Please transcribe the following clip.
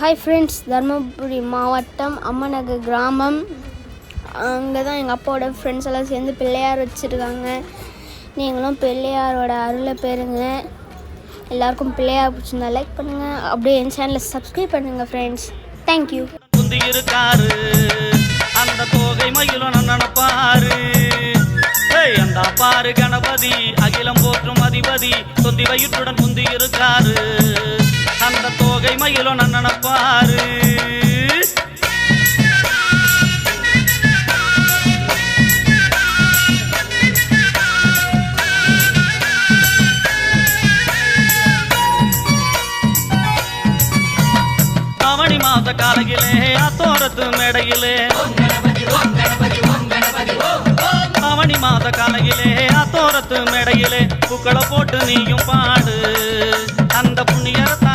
Hi friends Dharmapuri மாவட்டம் அம்மநகர் கிராமம். அங்கே தான் எங்கள் அப்பாவோட ஃப்ரெண்ட்ஸ் எல்லாம் சேர்ந்து பிள்ளையார் வச்சுருக்காங்க. நீங்களும் பிள்ளையாரோட அருளை பெறுங்க. எல்லாருக்கும் பிள்ளையார் பிடிச்சிருந்தா லைக் பண்ணுங்கள் அப்படியே என் சேனலை சப்ஸ்கிரைப் பண்ணுங்கள் ஃப்ரெண்ட்ஸ் தேங்க்யூ முந்தி இருக்காரு. அந்த தோகை மயிலும் நினப்பாரு. அந்த பாரு கணபதி அகிலம் போற்றும் அதிபதி தொந்தி வயிற்றுடன் முந்தி இருக்காரு. தோகை மயிலும் நினப்பாரு. அவனி மாத காலகிலே அத்தோரத்து மேடையிலே. அவனி மாத காலகிலே அத்தோரத்து மேடையிலே. புக்களை போட்டு நீயும் பாடு. அந்த புண்ணியரை